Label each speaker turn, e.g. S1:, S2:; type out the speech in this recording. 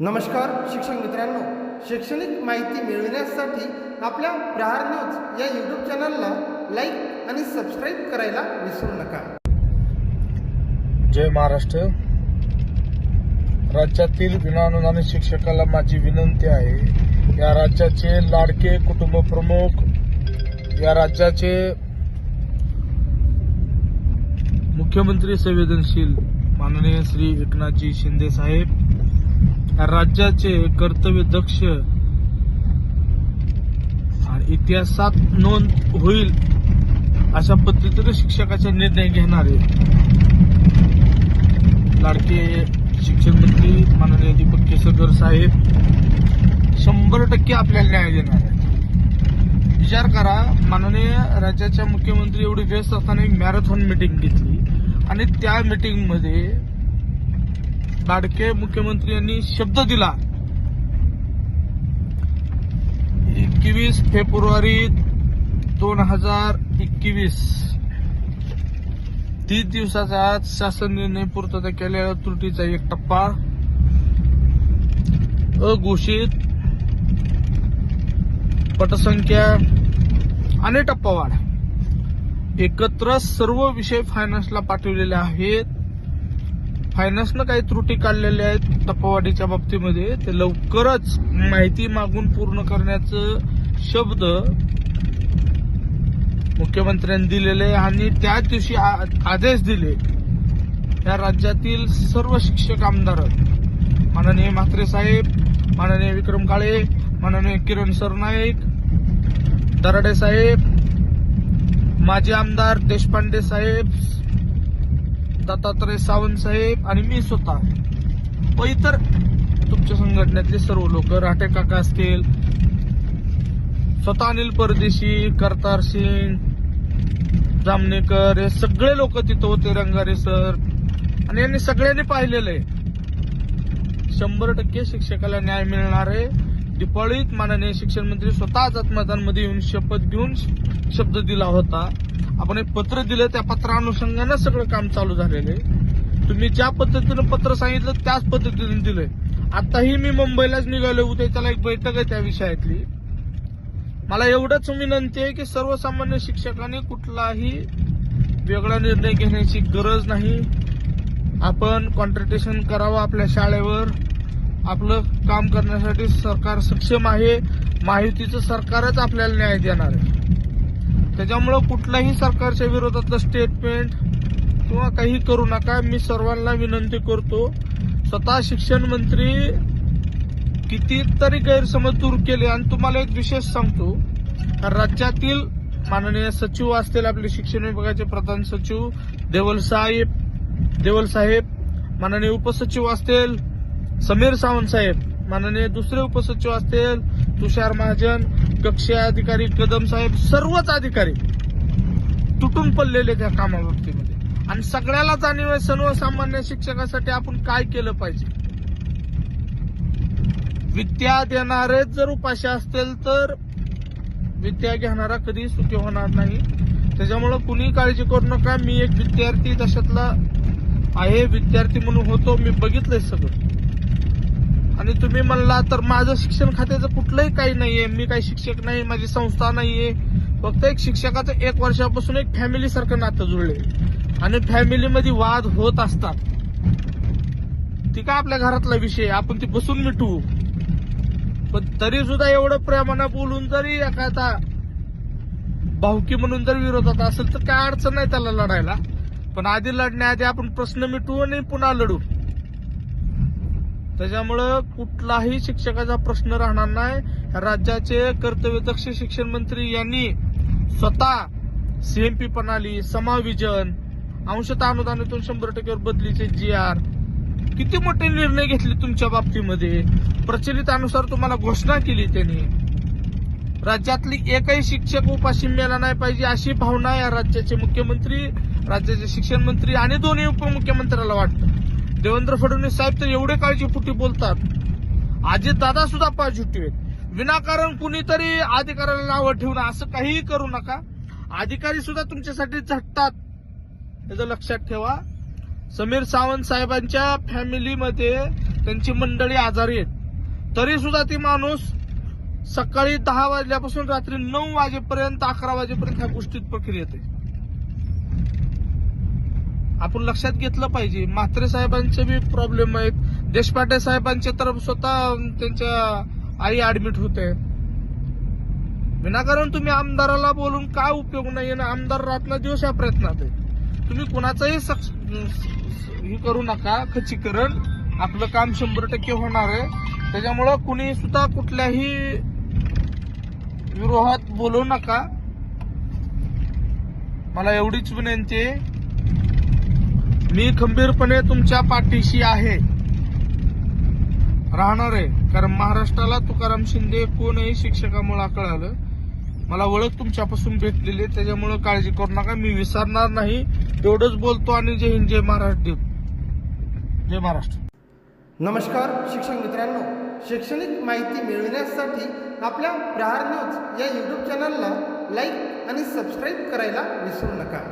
S1: नमस्कार शिक्षक मित्रांनो. शैक्षणिक माहिती मिळविण्यासाठी आपल्या प्रहार न्यूज या यूट्यूब चॅनलला लाईक आणि सबस्क्राईब करायला विसरू नका.
S2: जय महाराष्ट्र. राज्यातील विनाअनुदानित शिक्षकाला माझी विनंती आहे या राज्याचे लाडके कुटुंब प्रमुख या राज्याचे मुख्यमंत्री संवेदनशील माननीय श्री एकनाथजी शिंदे साहेब राज्याचे कर्तव्य दक्ष. आणि इतिहासात नोंद होईल अशा पद्धतीने शिक्षकाचे निर्णय घेणारे लाडके शिक्षण मंत्री माननीय दीपक केसरकर साहेब शंभर टक्के आपल्याला न्याय देणार आहेत. विचार करा माननीय राज्याच्या मुख्यमंत्री एवढी व्यस्त असताना एक मॅरेथॉन मिटिंग घेतली आणि त्या मिटिंगमध्ये लाडके मुख्यमंत्री यांनी शब्द दिला. एकवीस फेब्रुवारी दोन हजार एकवीस. तीस दिवसाचा आज शासन निर्णय पूर्तता केलेल्या त्रुटीचा एक टप्पा. अघोषित पटसंख्या आणि टप्पा वाढ. एकत्र सर्व विषय फायनान्सला पाठवलेले आहेत. फायनान्सनं काही त्रुटी काढलेल्या आहेत टप्पावाढीच्या बाबतीमध्ये. ते लवकरच माहिती मागून पूर्ण करण्याचं शब्द मुख्यमंत्र्यांनी दिलेले आणि त्याच दिवशी आ- आदेश दिले. या राज्यातील सर्व शिक्षक आमदार माननीय म्हात्रे साहेब माननीय विक्रम काळे माननीय किरण सरनाईक दराडे साहेब माजी आमदार देशपांडे साहेब दत्तात्रय सावंत साहेब आणि मी स्वतः. व इतर तुमच्या संघटनेतले सर्व लोक राठे काका असतील स्वतः अनिल परदेशी करतार सिंग जामनेकर हे सगळे लोक तिथं होते रंगारे सर. आणि यांनी सगळ्यांनी पाहिलेलं आहे. शंभर टक्के शिक्षकाला न्याय मिळणार आहे. दिपाळीत माननीय शिक्षण मंत्री स्वतःच जात येऊन शपथ घेऊन शब्द दिला होता. आपण एक पत्र दिलं त्या पत्रानुषंगानं सगळं काम चालू झालेलं आहे. तुम्ही ज्या पद्धतीनं पत्र सांगितलं त्याच पद्धतीनं दिलंय. आताही मी मुंबईलाच निघालो उद्या त्याला एक बैठक आहे त्या विषयातली. मला एवढंच विनंती आहे की सर्वसामान्य शिक्षकांनी कुठलाही वेगळा निर्णय घेण्याची गरज नाही. आपण कॉन्ट्रॅक्टेशन करावं आपल्या शाळेवर. आपलं काम करण्यासाठी सरकार सक्षम आहे माहितीचं सरकारच आपल्याला न्याय देणार आहे. त्याच्यामुळं कुठल्याही सरकारच्या विरोधातलं स्टेटमेंट किंवा काही करू नका. मी सर्वांना विनंती करतो स्वतः शिक्षण मंत्री कितीतरी गैरसमज दूर केले आणि तुम्हाला एक विशेष सांगतो राज्यातील माननीय सचिव असतील आपले शिक्षण विभागाचे प्रधान सचिव देवल साहेब देवल साहेब माननीय उपसचिव असतील समीर सावंत साहेब माननीय दुसरे उपसचिव असतील तुषार महाजन कक्षीय अधिकारी कदम साहेब सर्वच अधिकारी तुटून पडलेले त्या कामाबाबतीमध्ये. आणि सगळ्याला जाणीव आहे सर्वसामान्य शिक्षकासाठी आपण काय केलं पाहिजे? विद्या देणारेच जर उपाशी असतील तर विद्या घेणारा कधी सुखी होणार नाही. त्याच्यामुळं कुणी काळजी करू नका. मी एक विद्यार्थी दशातला आहे. विद्यार्थी म्हणून होतो. मी बघितलंय सगळं. आणि तुम्ही म्हणला तर माझं शिक्षण खात्याचं कुठलंही काही नाहीये. मी काही शिक्षक नाही माझी संस्था नाहीये. फक्त एक शिक्षकाचं एक वर्षापासून एक फॅमिली सारखं नातं जुळले आणि फॅमिलीमध्ये वाद होत असतात. ती काय आपल्या घरातला विषय आपण ती बसून मिटवू. पण तरी सुद्धा एवढं प्रेमानं बोलून जरी एखादा भावकी म्हणून जर विरोधात असेल तर काय अडचण नाही त्याला लढायला. पण आधी लढण्याआधी आपण प्रश्न मिटवू आणि पुन्हा लढू. त्याच्यामुळं कुठलाही शिक्षकाचा प्रश्न राहणार नाही. राज्याचे कर्तव्यदक्ष शिक्षण मंत्री यांनी स्वतः सीएमपी प्रणाली समाविजन अंशतः अनुदानातून शंभर टक्केवर बदलीचे जी आर किती मोठे निर्णय घेतले तुमच्या बाबतीमध्ये? प्रचलितानुसार तुम्हाला घोषणा केली त्यांनी. राज्यातली एकही शिक्षक उपाशी मेला नाही पाहिजे अशी भावना या राज्याचे मुख्यमंत्री राज्याचे शिक्षण मंत्री आणि दोन्ही उपमुख्यमंत्र्याला वाटतं. देवेंद्र फडणवीस साहेब तर एवढे काळजीपोटी बोलतात. अजित दादा सुद्धा पायझुटी आहेत. विनाकारण कुणीतरी अधिकाऱ्याला नावं ठेवणं असं काहीही करू नका. अधिकारी सुद्धा तुमच्यासाठी झटतात. याचं लक्षात ठेवा. समीर सावंत साहेबांच्या फॅमिलीमध्ये त्यांची मंडळी आजारी आहेत. तरी सुद्धा ती माणूस सकाळी दहा वाजल्यापासून रात्री नऊ वाजेपर्यंत अकरा वाजेपर्यंत ह्या गोष्टीत प्रक्रियेत आहे. आपण लक्षात घेतलं पाहिजे. म्हात्रे साहेबांचे बी प्रॉब्लेम आहेत. देशपांडे साहेबांचे तर स्वतः त्यांच्या आई ऍडमिट होते. विनाकारण तुम्ही आमदाराला बोलून काय उपयोग नाही ना आमदार रात्र दिवस या प्रयत्नात आहे तुम्ही कुणाचंही हे करू नका. खचीकरण आपलं काम शंभर टक्के होणार आहे. त्याच्यामुळं कुणी सुद्धा कुठल्याही विरोधात बोलू नका. मला एवढीच विनंती आहे. मी खंबीरपणे तुमच्या पाठीशी आहे. राहणार आहे. कारण महाराष्ट्राला तुकाराम शिंदे कोणही शिक्षकामुळे कळालं मला ओळख तुमच्यापासून भेटलेली आहे त्याच्यामुळे काळजी करू नका. मी विसरणार नाही. तेवढंच बोलतो आणि जय हिंद जय महाराष्ट्र. जय महाराष्ट्र.
S1: नमस्कार शिक्षक मित्रांनो. शैक्षणिक माहिती मिळविण्यासाठी आपल्या प्रहार न्यूज या यूट्यूब चॅनलला लाईक आणि सबस्क्राईब करायला विसरू नका.